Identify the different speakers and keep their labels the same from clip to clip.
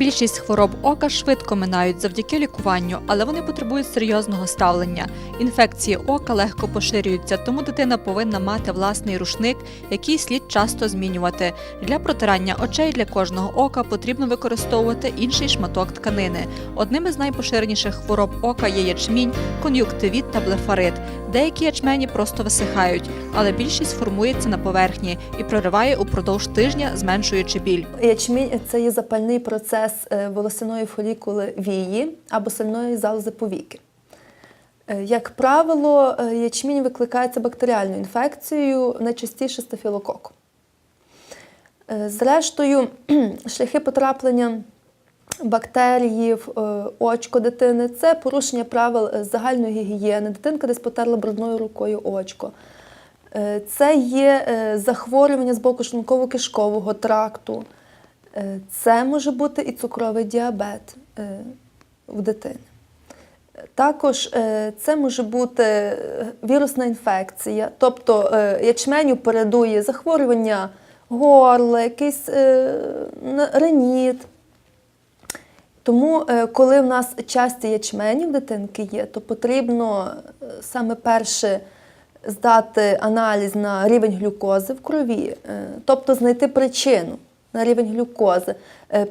Speaker 1: Більшість хвороб ока швидко минають завдяки лікуванню, але вони потребують серйозного ставлення. Інфекції ока легко поширюються, тому дитина повинна мати власний рушник, який слід часто змінювати. Для протирання очей для кожного ока потрібно використовувати інший шматок тканини. Одним із найпоширеніших хвороб ока є ячмінь, кон'юктивіт та блефарит. Деякі ячмені просто висихають, але більшість формується на поверхні і прориває упродовж тижня, зменшуючи біль.
Speaker 2: Ячмінь це є запальний процес е, волосяної фолікули вії або сальної залози повіки. Е, Як правило, е, ячмінь викликається бактеріальною інфекцією, найчастіше стафілококом. Зрештою, шляхи потраплення бактерії в е, очко дитини це порушення правил е, загальної гігієни. Дитинка десь потерла брудною рукою очко. Е, Це є захворювання з боку шлунково-кишкового тракту. Це може бути і цукровий діабет в дитини. Також це може бути вірусна інфекція, тобто ячменю передує захворювання горла, якийсь реніт. Тому, е, коли в нас часті ячмені в дитинки є, то потрібно е, саме перше здати аналіз на рівень глюкози в крові, е, тобто знайти причину на рівень глюкози.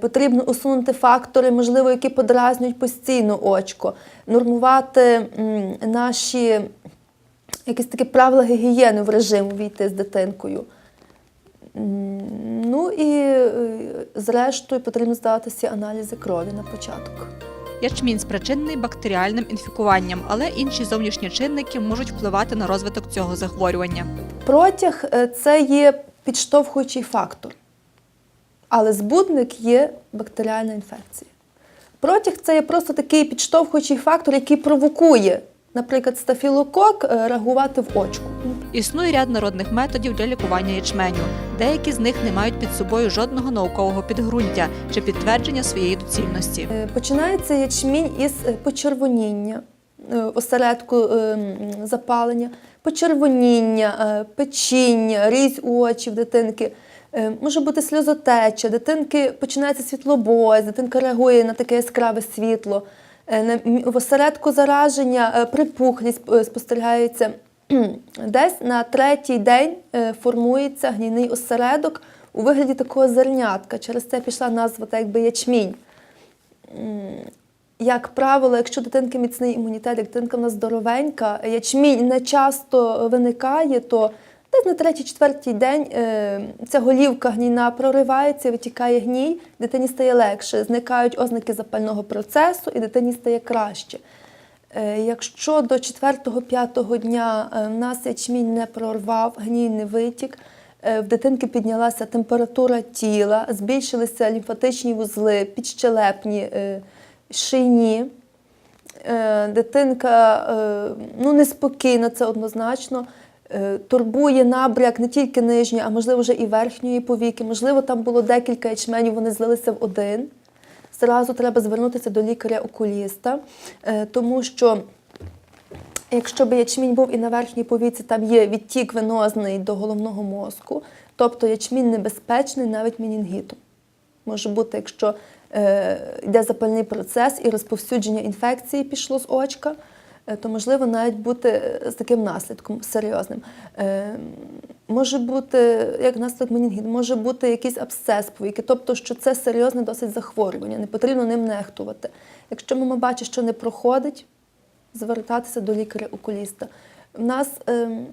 Speaker 2: Потрібно усунути фактори, можливо, які подразнюють постійно очко, нормувати наші якісь такі правила гігієни в режиму війти з дитинкою. Ну і е, зрештою потрібно здати всі аналізи крові на початок.
Speaker 1: Ячмінь спричинений бактеріальним інфікуванням, але інші зовнішні чинники можуть впливати на розвиток цього захворювання.
Speaker 2: Протяг е, це є підштовхуючий фактор, але збудник є бактеріальна інфекція. Протяг це є просто такий підштовхуючий фактор, який провокує, наприклад, стафілокок е, реагувати в очку.
Speaker 1: Існує ряд народних методів для лікування ячменю. Деякі з них не мають під собою жодного наукового підґрунтя чи підтвердження своєї доцільності.
Speaker 2: Е, Починається ячмінь із е, почервоніння осередку е, запалення, почервоніння, печіння, різь у очі в дитинки. Може бути сльозотеча, дитинки починається світлобой, дитинка реагує на таке яскраве світло. Е, В осередку зараження е, припухлість е, спостерігається. Десь на третій день е, формується гнійний осередок у вигляді такого зернятка. Через це пішла назва так якби ячмінь. Як правило, якщо дитинки міцний імунітет, як дитинка в нас здоровенька, ячмінь не часто виникає, то десь на третій-четвертій день е, ця голівка гнійна проривається, витікає гній, дитині стає легше, зникають ознаки запального процесу і дитині стає краще. Е, Якщо до 4-5 дня е, в нас ячмінь не прорвав, гній не витік, в дитинки піднялася температура тіла, збільшилися лімфатичні вузли, підщелепні, е, шийні. Дитинка ну, неспокійна, це однозначно. Е, Турбує набряк не тільки нижньої, а можливо вже і верхньої повіки. Можливо, там було декілька ячменів, вони злилися в один. Зразу треба звернутися до лікаря-окуліста, е, тому що якщо б ячмінь був і на верхній повіці, там є відтік венозний до головного мозку, тобто ячмінь небезпечний навіть менінгітом. Може бути, якщо е, йде запальний процес і розповсюдження інфекції пішло з очка, то можливо навіть бути е, з таким наслідком серйозним. Е, може бути, як наслідок менінгіт, може бути якийсь абсцес повіки, тобто, що це серйозне досить захворювання, не потрібно ним нехтувати. Якщо мама бачить, що не проходить, звертатися до лікаря-окуліста. В нас ем,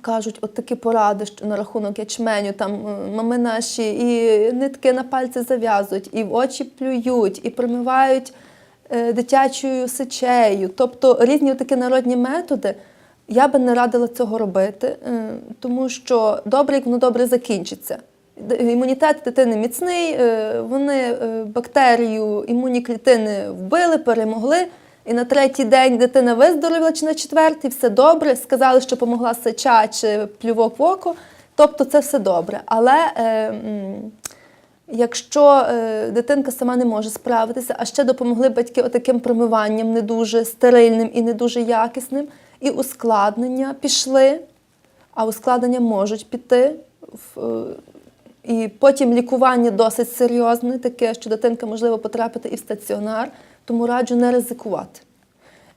Speaker 2: кажуть, от такі поради що на рахунок ячменю, там е, мами наші і нитки на пальці зав'язують, і в очі плюють, і промивають е, дитячою сечею. Тобто різні такі народні методи. Я би не радила цього робити, е, тому що добре, як воно добре закінчиться. Імунітет дитини міцний, е, вони е, бактерію, імунні клітини вбили, перемогли. І на третій день дитина виздоровіла чи на четвертий, все добре. Сказали, що помогла сеча чи плювок в око. Тобто це все добре. Але е, якщо е, дитинка сама не може справитися, а ще допомогли батьки отаким промиванням не дуже стерильним і не дуже якісним, і ускладнення пішли, а ускладнення можуть піти в, е, І потім лікування досить серйозне, таке, що дитинка можливо потрапити і в стаціонар, тому раджу не ризикувати.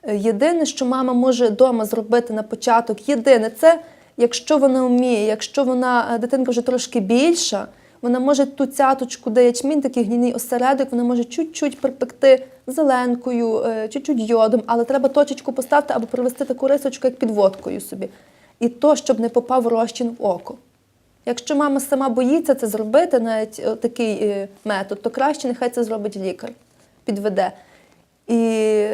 Speaker 2: Е, Єдине, що мама може вдома зробити на початок, єдине це, якщо вона вміє, якщо вона дитинка вже трошки більша, вона може ту цяточку, де ячмінь, такий гнійний осередок, вона може чуть-чуть припекти зеленкою, е, чуть-чуть йодом, але треба точечку поставити або провести таку рисочку, як підводкою собі. І то, щоб не попав розчин в око. Якщо мама сама боїться це зробити, навіть е, такий е, метод, то краще нехай це зробить лікар, підведе. І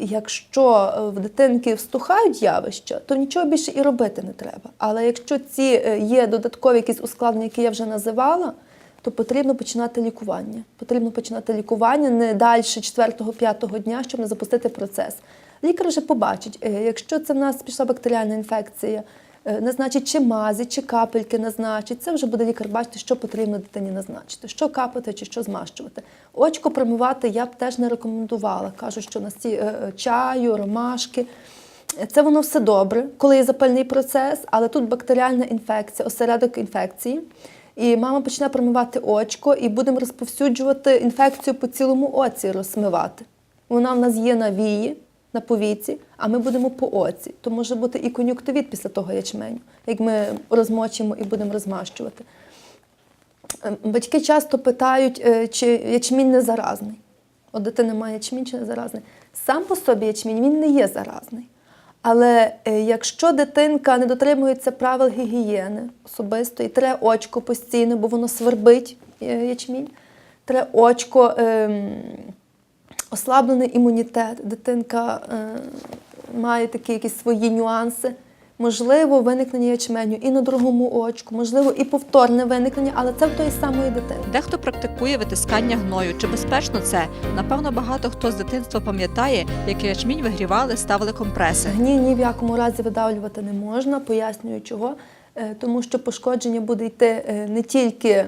Speaker 2: якщо е, в дитинки встухають явища, то нічого більше і робити не треба. Але якщо ці е, є додаткові якісь ускладнення, які я вже називала, то потрібно починати лікування. Потрібно починати лікування не далі 4-5 дня, щоб не запустити процес. Лікар вже побачить, е, якщо це в нас пішла бактеріальна інфекція, назначить чи мазі, чи капельки назначить. Це вже буде лікар бачити, що потрібно дитині назначити, що капати чи що змащувати. Очко промивати я б теж не рекомендувала. Кажуть, що на ці е, е, чаю, ромашки. Це воно все добре, коли є запальний процес, але тут бактеріальна інфекція, осередок інфекції. І мама почне промивати очко, і будемо розповсюджувати інфекцію по цілому оці розмивати. Вона в нас є на вії, на повіці, а ми будемо по оці. То може бути і кон'юктивіт після того ячменю, як ми розмочимо і будемо розмащувати. Е, Батьки часто питають, е, чи ячмінь не заразний. От дитина має ячмінь чи не заразний. Сам по собі ячмінь він не є заразний. Але е, якщо дитинка не дотримується правил гігієни особисто і тре очко постійно, бо воно свербить е, ячмінь, тре очко, ем, ослаблений імунітет, дитинка е, має такі якісь свої нюанси. Можливо, виникнення ячменю і на другому очку, можливо, і повторне виникнення, але це в тої самої дитини.
Speaker 1: Дехто практикує витискання гною. Чи безпечно це? Напевно, багато хто з дитинства пам'ятає, як ячмінь вигрівали, ставили компреси.
Speaker 2: Гній ні в якому разі видавлювати не можна, пояснюю чого. Е, Тому що пошкодження буде йти е, не тільки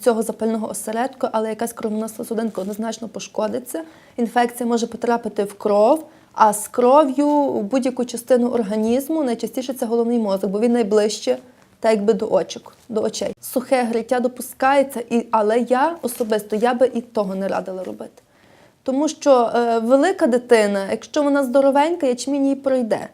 Speaker 2: цього запального осередку, але якась кровоносна судинка однозначно пошкодиться. Інфекція може потрапити в кров, а з кров'ю в будь-яку частину організму найчастіше це головний мозок, бо він найближче та якби до очок, до очей. Сухе гриття допускається, і, але я особисто я би і того не радила робити. Тому що е, велика дитина, якщо вона здоровенька, ячмінь їй пройде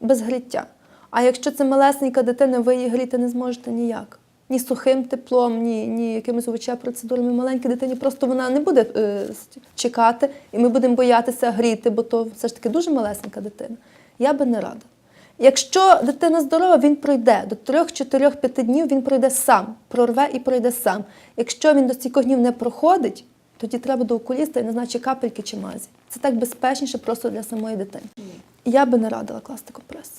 Speaker 2: без гріття. А якщо це малесенька дитина, ви її гріти не зможете ніяк. Ні сухим теплом, ні, ні якимись овочевими процедурами. Маленькій дитині просто вона не буде е, чекати, і ми будемо боятися гріти, бо то все ж таки дуже малесенька дитина. Я би не рада. Якщо дитина здорова, він пройде до 3-4-5 днів, він пройде сам, прорве і пройде сам. Якщо він до стільки днів не проходить, тоді треба до окуліста і назначить капельки чи мазі. Це так безпечніше просто для самої дитини. Я би не радила класти компрес.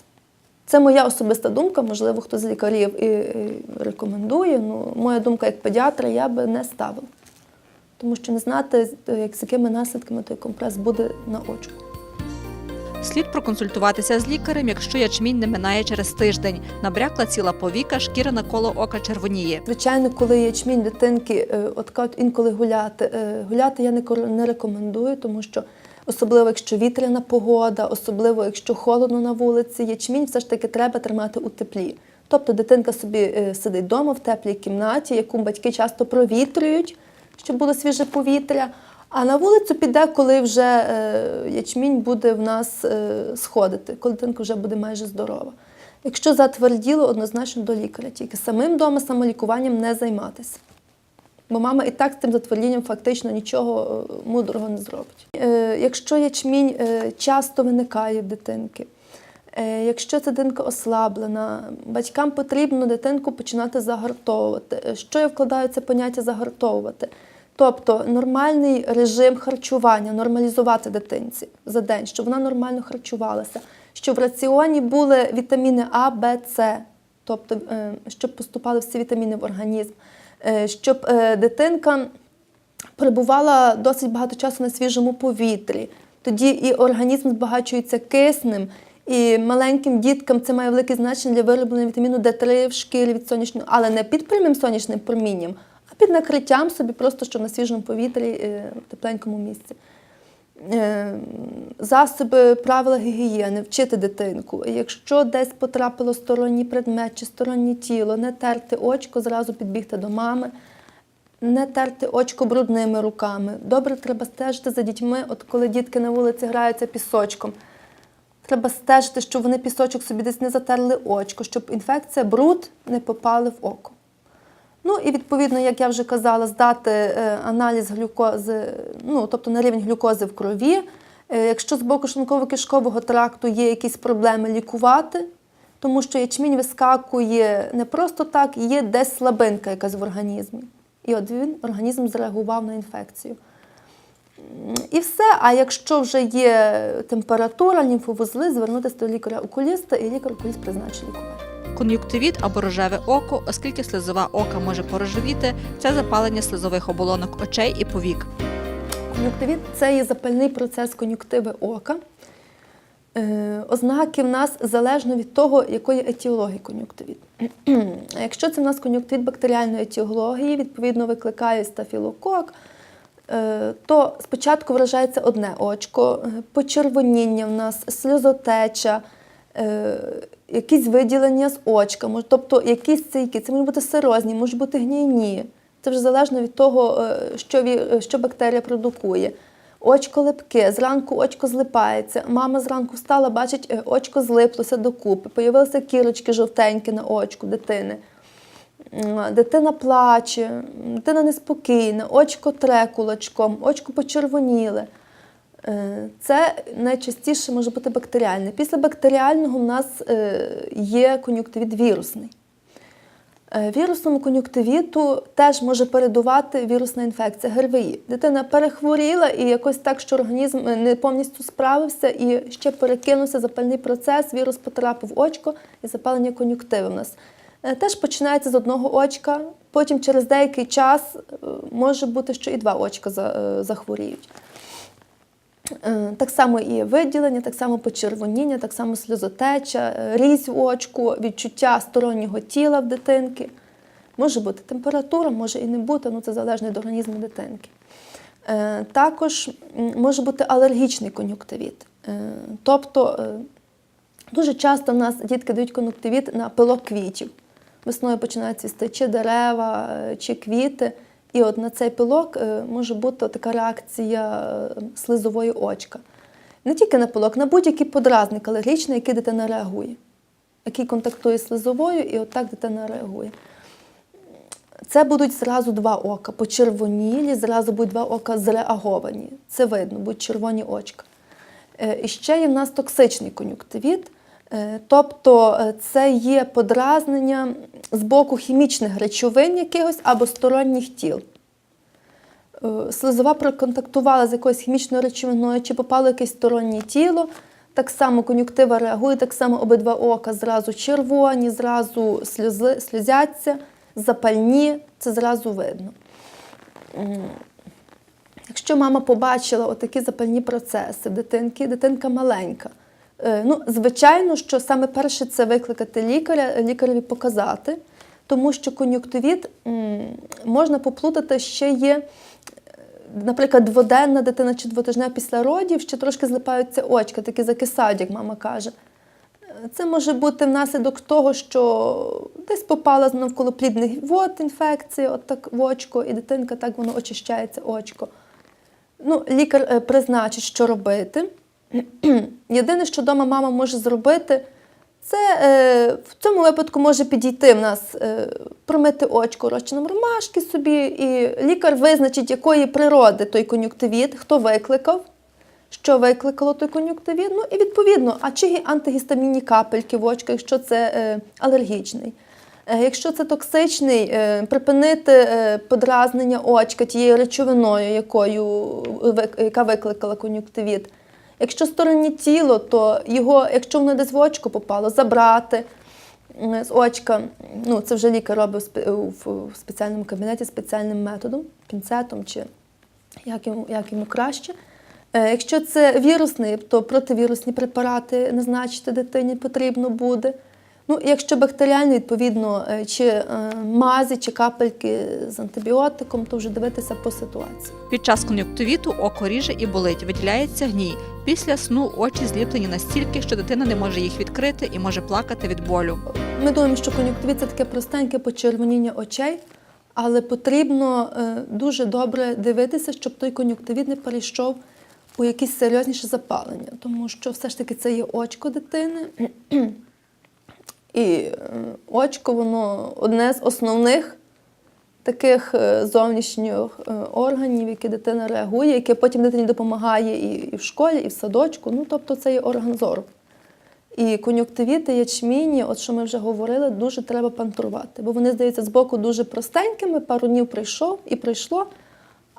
Speaker 2: Це моя особиста думка, можливо, хто з лікарів і, і рекомендує. Ну, моя думка як педіатра, я би не ставила. Тому що не знати, як, з якими наслідками той компрес буде на очку.
Speaker 1: Слід проконсультуватися з лікарем, якщо ячмінь не минає через тиждень. Набрякла ціла повіка, шкіра навколо ока червоніє.
Speaker 2: Звичайно, коли ячмінь дитинки, е, от інколи гуляти. е, Гуляти я не рекомендую, тому що особливо якщо вітряна погода, особливо якщо холодно на вулиці, ячмінь все ж таки треба тримати у теплі. Тобто дитинка собі е, сидить вдома в теплій кімнаті, яку батьки часто провітрюють, щоб було свіже повітря. А на вулицю піде, коли вже е, ячмінь буде в нас е, сходити, коли дитинка вже буде майже здорова. Якщо затверділо, однозначно до лікаря. Тільки самим вдома самолікуванням не займатися. Бо мама і так з тим затвердінням фактично нічого е, мудрого не зробить. Е, якщо ячмінь е, часто виникає в дитинки, якщо ця дитинка ослаблена, батькам потрібно дитинку починати загартовувати. Е, Що я вкладаю це поняття загартовувати? Тобто нормальний режим харчування, нормалізувати дитинці за день, щоб вона нормально харчувалася, щоб в раціоні були вітаміни А, Б, С, тобто щоб поступали всі вітаміни в організм, щоб е, дитинка перебувала досить багато часу на свіжому повітрі. Тоді і організм збагачується киснем, і маленьким діткам це має велике значення для вироблення вітаміну Д3 в шкірі від сонячного, але не під прямим сонячним промінням, а під накриттям собі, просто що на свіжому повітрі, е, в тепленькому місці. Е, засоби правила гігієни, вчити дитинку. Якщо десь потрапило сторонній предмет чи стороннє тіло, не терти очко, зразу підбігти до мами, не терти очко брудними руками. Добре треба стежити за дітьми, от коли дітки на вулиці граються пісочком. Треба стежити, щоб вони пісочок собі десь не затерли очко, щоб інфекція, бруд не попали в око. Ну і відповідно, як я вже казала, здати е, аналіз глюкози, ну тобто на рівень глюкози в крові. Е, Якщо з боку шлунково-кишкового тракту є якісь проблеми, лікувати, тому що ячмінь вискакує не просто так, є десь слабинка якась в організмі. І от він організм зреагував на інфекцію. І все. А якщо вже є температура, лімфовузли, звернутися до лікаря-окуліста, і лікар-окуліст призначить лікування.
Speaker 1: Кон'юктивіт або рожеве око, оскільки слизова ока може порожевіти, це запалення слизових оболонок очей і повік.
Speaker 2: Кон'юктивіт це є запальний процес кон'юктиви ока. Е, ознаки в нас залежно від того, якої етіології кон'юктивіт. Якщо це в нас кон'юктивіт бактеріальної етіології, відповідно викликає стафілокок, е, то спочатку вражається одне очко, е, почервоніння в нас, сльозотеча, якісь виділення з очка, тобто якісь цейки, це можуть бути серозні, можуть бути гнійні. Це вже залежно від того, е, що, е, що бактерія продукує. Очко липке, зранку очко злипається. Мама зранку встала, бачить, е, очко злиплося докупи, появилися кірочки жовтенькі на очку дитини. Дитина плаче, дитина неспокійна, очко тре кулачком, очко почервоніле. Е, Це найчастіше може бути бактеріальне. Після бактеріального в нас е, є кон'юктивіт вірусний. Е, Вірусному кон'юктивіту теж може передувати вірусна інфекція ГРВІ. Дитина перехворіла і якось так, що організм не повністю справився і ще перекинувся запальний процес, вірус потрапив в очко і запалення кон'юктиви в нас. Теж починається з одного очка, потім через деякий час може бути, що і два очка захворіють. Е, Так само і виділення, так само почервоніння, так само сльозотеча, е, різь в очку, відчуття стороннього тіла в дитинки. Може бути температура, може і не бути, ну це залежно від організму дитинки. Е, Також може бути алергічний кон'юктивіт. Тобто дуже часто в нас дітки дають кон'юктивіт на пилок квітів. Весною починають цвісти чи дерева, чи квіти. І от на цей пилок е, може бути така реакція е, слизової очка. Не тільки на пилок, на будь-який подразник алергічний, який дитина реагує, який контактує з слизовою, і от так дитина реагує. Це будуть зразу два ока почервонілі, зразу будуть два ока зреаговані. Це видно, будуть червоні очка. Е, І ще є в нас токсичний кон'юктивіт, тобто е, це є подразнення з боку хімічних речовин якихось або сторонніх тіл. Е, Слизова проконтактувала з якоюсь хімічною речовиною, чи попало якесь стороннє тіло. Так само кон'юктива реагує, так само обидва ока зразу червоні, зразу сльози, сльозяться, запальні, це зразу видно. Якщо мама побачила отакі запальні процеси дитинки, дитинка маленька. Е, Ну, звичайно, що саме перше це викликати лікаря, лікареві показати, тому що кон'юктивіт можна поплутати ще є, е, наприклад, дводенна дитина чи двотижня після родів, ще трошки злипаються очка, такі закисають, як мама каже. Е, Це може бути внаслідок того, що десь попала навколо плідних вод інфекція, от так в очко, і дитинка так воно очищається очко. Ну, лікар призначить, що робити. Єдине, що вдома мама може зробити, це е, в цьому випадку може підійти в нас, е, промити очко розчином ромашки собі, і лікар визначить, якої природи той кон'юктивіт, хто викликав, що викликало той кон'юктивіт. Ну і відповідно, а чи антигістамінні капельки в очках, якщо це е, алергічний. Е, Якщо це токсичний, е, припинити е, подразнення очка тією речовиною, якою, яка викликала кон'юктивіт. Якщо стороннє тіло, то його, якщо воно десь в очко попало, забрати з очка. Ну, це вже лікар робить в спе- в в спеціальному кабінеті спеціальним методом, пінцетом чи як йому, як йому краще. Е, Якщо це вірусний, то противірусні препарати назначити дитині потрібно буде. Ну, якщо бактеріальний, відповідно, е, чи е, мазі, чи капельки з антибіотиком, то вже дивитися по ситуації.
Speaker 1: Під час кон'юктивіту око ріже і болить, виділяється гній. Після сну очі зліплені настільки, що дитина не може їх відкрити і може плакати від болю.
Speaker 2: Ми думаємо, що кон'юктивіт це таке простеньке почервоніння очей, але потрібно е, дуже добре дивитися, щоб той кон'юктивіт не перейшов у якісь серйозніше запалення, тому що все ж таки це є очко дитини. І е, очко воно одне з основних таких е, зовнішніх е, органів, які дитина реагує, яке потім дитині допомагає і, в школі, і в садочку. Ну, тобто це є орган зору. І кон'юктивіти, ячміні, от що ми вже говорили, дуже треба пантрувати, бо вони здаються збоку дуже простенькими, пару днів прийшов і прийшло,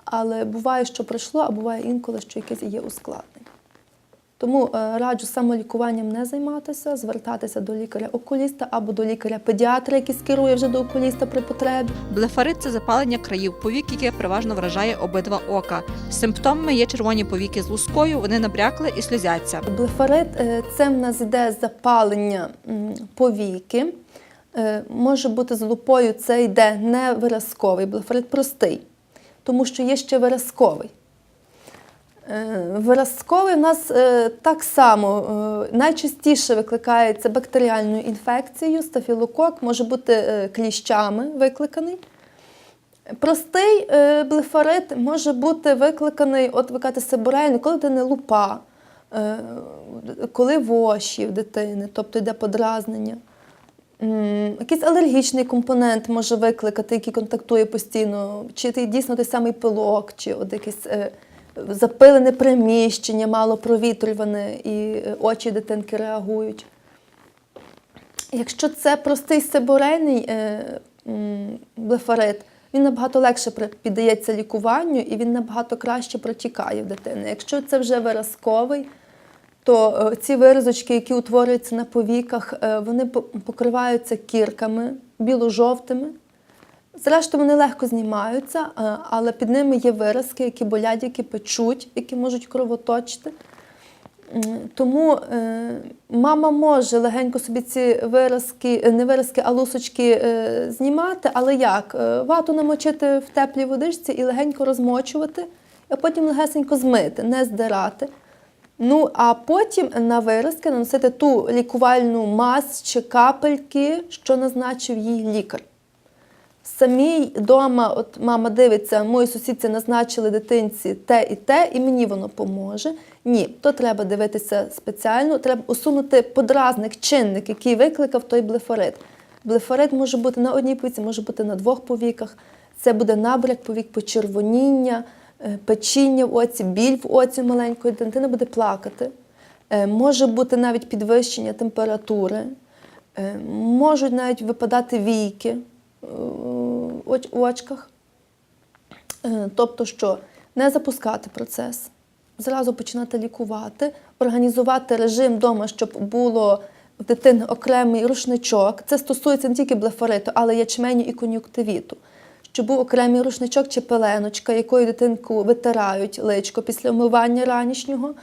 Speaker 2: але буває, що прийшло, а буває інколи, що якесь є ускладнення. Тому е, раджу самолікуванням не займатися, звертатися до лікаря-окуліста або до лікаря-педіатра, який скерує вже до окуліста при потребі.
Speaker 1: Блефарит це запалення країв повік, яке переважно вражає обидва ока. Симптомами є червоні повіки з лускою, вони набрякли і сльозяться.
Speaker 2: Блефарит е, це в нас йде запалення повіки. Е, Може бути з лупою, це йде не виразковий, блефарит простий, тому що є ще виразковий. Е, Виразковий у нас е, так само е, найчастіше викликається бактеріальною інфекцією, стафілокок, може бути кліщами викликаний. Простий блефарит може бути викликаний, от ви кажете, себорейний, коли не лупа, коли воші в дитини, тобто йде подразнення. Якийсь алергічний компонент може викликати, який контактує постійно, чи дійсно той самий пилок, чи от якесь е, запилене приміщення, мало провітрюване, і е, очі дитинки реагують. Якщо це простий сиборейний е, блефарит, він набагато легше піддається лікуванню і він набагато краще протікає в дитини. Якщо це вже виразковий, то е, ці виразочки, які утворюються на повіках, вони покриваються кірками біло-жовтими. Зрештою, вони легко знімаються, е, але під ними є виразки, які болять, які печуть, які можуть кровоточити. Тому е, мама може легенько собі ці виразки, е, не виразки, а лусочки знімати, але як? Вату намочити в теплій водичці і легенько розмочувати, а потім легесенько змити, не здирати. Ну, а потім на виразки наносити ту лікувальну мазь чи капельки, що назначив їй лікар. Самій вдома, от мама дивиться, мої сусідці назначили дитинці те і те, і мені воно поможе. Ні, то треба дивитися спеціально, треба усунути подразник, чинник, який викликав той блефорит. Блефорит може бути на одній повіці, може бути на двох повіках. Це буде набряк повік, почервоніння, е, печіння в оці, біль в оці маленької, дитина буде плакати. Е, Може бути навіть підвищення температури, Е, можуть навіть випадати війки у очках. Е, Тобто, що не запускати процес, зразу починати лікувати, організувати режим вдома, щоб було в дитини окремий рушничок. Це стосується не тільки блефориту, але ячменю і кон'юктивіту. Щоб був окремий рушничок чи пеленочка, якою дитинку витирають личко після вмивання ранішнього.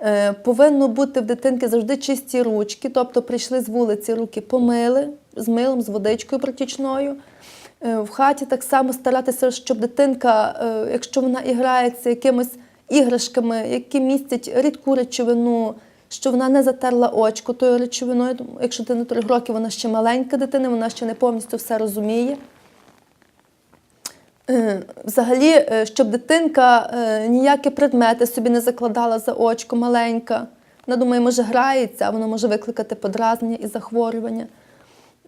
Speaker 2: Е, Повинно бути в дитинки завжди чисті ручки, тобто прийшли з вулиці, руки помили з милом, з водичкою протічною. Е, В хаті так само старатися, щоб дитинка, е, якщо вона іграється якимись іграшками, які містять рідку речовину, що вона не затерла очко тою речовиною. Якщо дитина 3 роки, вона ще маленька дитина, вона ще не повністю все розуміє. Е, Взагалі, щоб дитинка ніякі предмети собі не закладала за очко маленька. Вона думає, може грається, а воно може викликати подразнення і захворювання.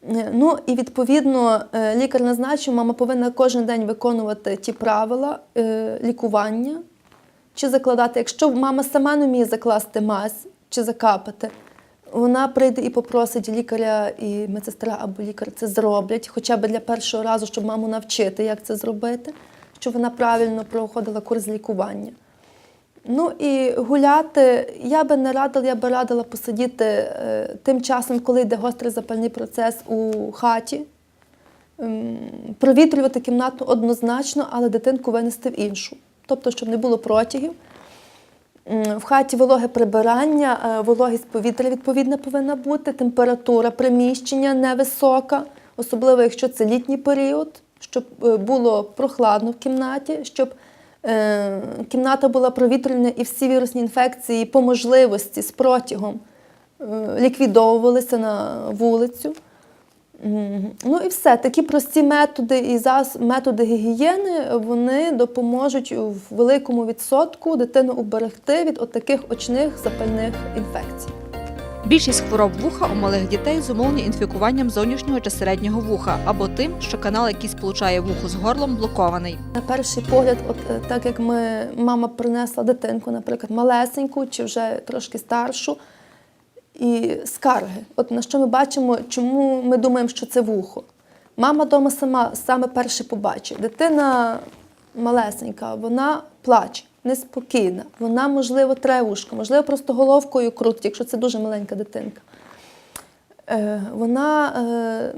Speaker 2: Е, Ну і відповідно е, лікар назначив, мама повинна кожен день виконувати ті правила е, лікування чи закладати. Якщо мама сама не вміє закласти мазь чи закапати, вона прийде і попросить лікаря і медсестра або лікар це зроблять, хоча б для першого разу, щоб маму навчити, як це зробити, щоб вона правильно проходила курс лікування. Ну і гуляти я би не радила, я би радила посидіти е, тим часом, коли йде гострий запальний процес у хаті, Ем, провітрювати кімнату однозначно, але дитинку винести в іншу. Тобто, щоб не було протягів. В хаті вологе прибирання, е, вологість повітря відповідна повинна бути, температура приміщення невисока, особливо якщо це літній період, щоб е, було прохладно в кімнаті, щоб кімната була провітрена і всі вірусні інфекції по можливості з протягом е, ліквідовувалися на вулицю. Ну і все. Такі прості методи і методи гігієни вони допоможуть в великому відсотку дитину уберегти від отаких очних запальних інфекцій.
Speaker 1: Більшість хвороб вуха у малих дітей зумовлені інфікуванням зовнішнього чи середнього вуха або тим, що канал, який сполучає вухо з горлом, блокований.
Speaker 2: На перший погляд, от е, так як ми мама принесла дитинку, наприклад, малесеньку чи вже трошки старшу, і скарги. От на що ми бачимо, чому ми думаємо, що це вухо. Мама вдома сама саме перше побачить. Дитина малесенька, вона плаче, неспокійна, вона, можливо, тре вушко, можливо, просто головкою крутить, якщо це дуже маленька дитинка. Е, вона е,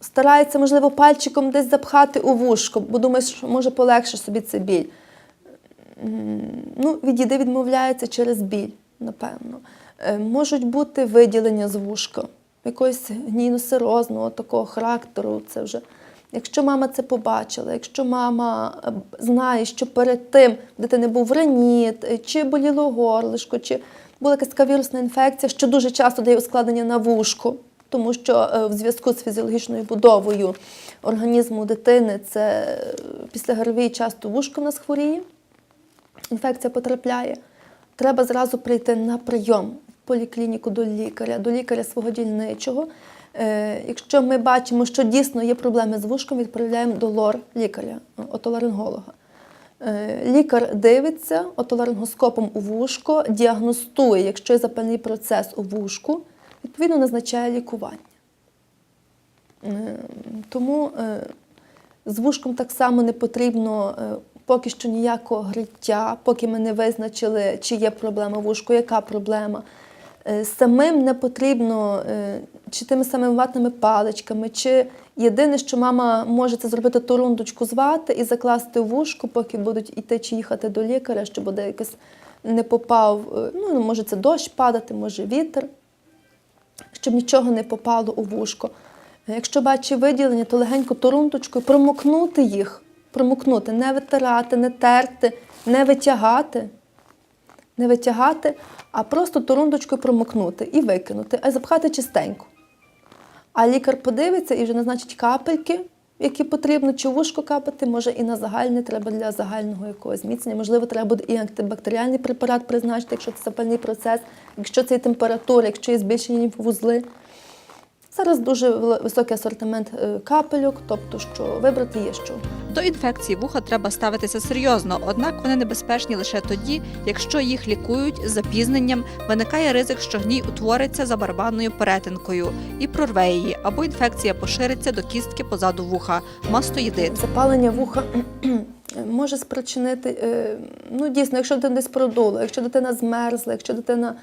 Speaker 2: старається, можливо, пальчиком десь запхати у вушко, бо думає, що може полегше собі це біль. Ну, від їди відмовляється через біль, напевно. Е, Можуть бути виділення з вушка, якогось гнійно-сирозного такого характеру. Це вже. Якщо мама це побачила, якщо мама е, знає, що перед тим дитини був реніт, е, чи боліло горлишко, чи була якась така вірусна інфекція, що дуже часто дає ускладнення на вушку, тому що е, в зв'язку з фізіологічною будовою організму дитини це після ГРВІ часто вушко в нас хворіє інфекція потрапляє, треба зразу прийти на прийом в поліклініку до лікаря, до лікаря свого дільничого. Е, якщо ми бачимо, що дійсно є проблеми з вушком, відправляємо до лор лікаря, отоларинголога. Е, Лікар дивиться отоларингоскопом у вушко, діагностує, якщо є запальний процес у вушку, відповідно назначає лікування. Е, Тому з вушком так само не потрібно поки що ніякого гриття, поки ми не визначили, чи є проблема вушку, яка проблема. Е, Самим не потрібно е, чи тими самими ватними паличками, чи єдине, що мама може це зробити ту рундочку звати і закласти в вушку, поки будуть йти чи їхати до лікаря, щоб буде якось не попав. е, Ну, може, це дощ падати, може вітер щоб нічого не попало у вушко. Якщо бачить виділення, то легенько турунточкою промокнути їх, промокнути, не витирати, не терти, не витягати, не витягати, а просто турундочкою промокнути і викинути, а запхати чистенько. А лікар подивиться і вже назначить капельки, які потрібно, чи вушко капати, може і на загальне треба для загального якогось зміцнення. Можливо, треба буде і антибактеріальний препарат призначити, якщо це запальний процес, якщо це і температура, якщо є збільшені лімфовузли. Зараз дуже високий асортимент е, капельок, тобто що вибрати є що.
Speaker 1: До інфекції вуха треба ставитися серйозно, однак вони небезпечні лише тоді, якщо їх лікують з запізненням, виникає ризик, що гній утвориться за барабанною перетинкою і прорве її, або інфекція пошириться до кістки позаду вуха, мастоїдит.
Speaker 2: Запалення вуха може спричинити, е, ну дійсно, якщо дитина десь продуло, якщо дитина змерзла, якщо дитина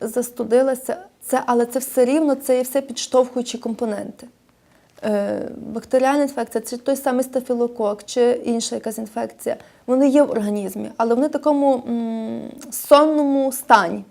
Speaker 2: застудилася, це, але це все рівно, це є все підштовхуючі компоненти. Е, Бактеріальна інфекція, чи той самий стафілокок, чи інша якась інфекція, вони є в організмі, але вони в такому м, сонному стані.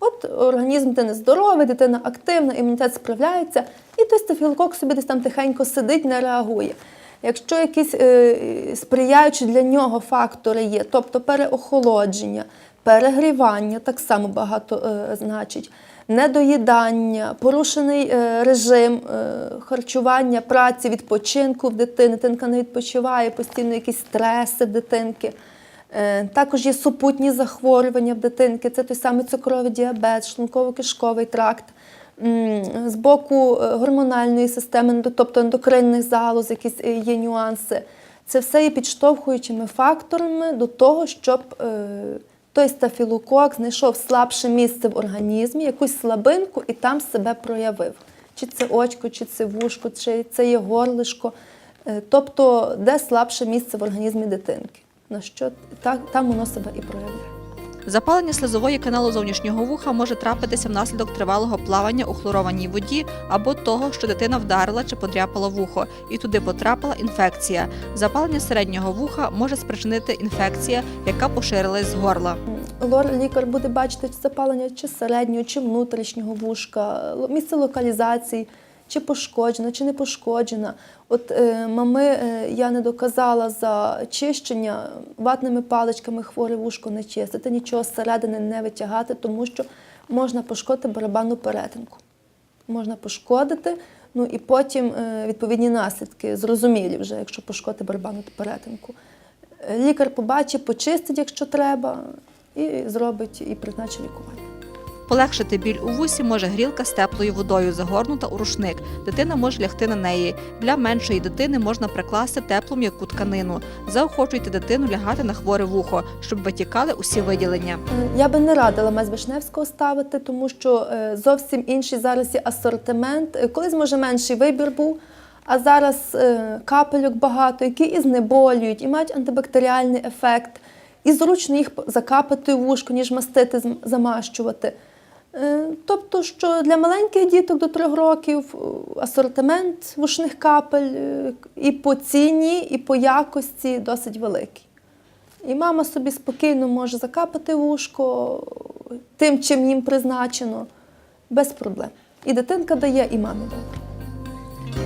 Speaker 2: От організм дитини здоровий, дитина активна, імунітет справляється, і той стафілокок собі десь там тихенько сидить, не реагує. Якщо якісь е, сприяючі для нього фактори є, тобто переохолодження, перегрівання, так само багато е, значить, недоїдання, порушений е, режим е, харчування, праці, відпочинку в дитини, дитинка не відпочиває, постійно якісь стреси в дитинки. Е, Також є супутні захворювання в дитинки, це той самий цукровий діабет, шлунково-кишковий тракт. З боку гормональної системи, тобто ендокринних залоз, якісь є нюанси. Це все є підштовхуючими факторами до того, щоб той стафілокок знайшов слабше місце в організмі, якусь слабинку і там себе проявив. Чи це очко, чи це вушко, чи це є горлишко. Е, Тобто, де слабше місце в організмі дитинки. На що там воно себе і проявляє.
Speaker 1: Запалення слизової каналу зовнішнього вуха може трапитися внаслідок тривалого плавання у хлорованій воді або того, що дитина вдарила чи подряпала вухо, і туди потрапила інфекція. Запалення середнього вуха може спричинити інфекція, яка поширилась з горла.
Speaker 2: лор-лікар буде бачити запалення чи середнього, чи внутрішнього вушка, місце локалізації, чи пошкоджена, чи не пошкоджена. От е, мами е, я не доказала за чищення ватними паличками хворе вушко не чистити, нічого зсередини не витягати, тому що можна пошкодити барабанну перетинку. Можна пошкодити, ну і потім е, відповідні наслідки зрозумілі вже, якщо пошкодити барабанну перетинку. Лікар побачить, почистить, якщо треба, і зробить і призначить лікування.
Speaker 1: Полегшити біль у вусі може грілка з теплою водою, загорнута у рушник. Дитина може лягти на неї. Для меншої дитини можна прикласти теплу м'яку тканину. Заохочуйте дитину лягати на хворе вухо, щоб витікали усі виділення.
Speaker 2: Я би не радила мазь Вишневського ставити, тому що е, зовсім інший зараз є асортимент. Е, Колись, може, менший вибір був, а зараз е, капельок багато, які і знеболюють, і мають антибактеріальний ефект. І зручно їх закапати в вушко, ніж мастити, замащувати. Е, Тобто, що для маленьких діток до трьох років е, асортимент вушних капель е, і по ціні, і по якості досить великий. І мама собі спокійно може закапати вушко тим, чим їм призначено, без проблем. І дитинка дає, і мамі добре.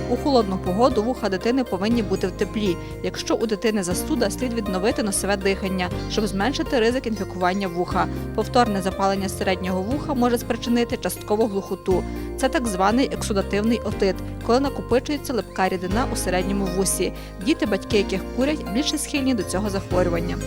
Speaker 1: У холодну погоду вуха дитини повинні бути в теплі. Якщо у дитини застуда, слід відновити носове дихання, щоб зменшити ризик інфікування вуха. Повторне запалення середнього вуха може спричинити часткову глухоту. Це так званий ексудативний отит, коли накопичується липка рідина у середньому вусі. Діти, батьки яких курять, більше схильні до цього захворювання.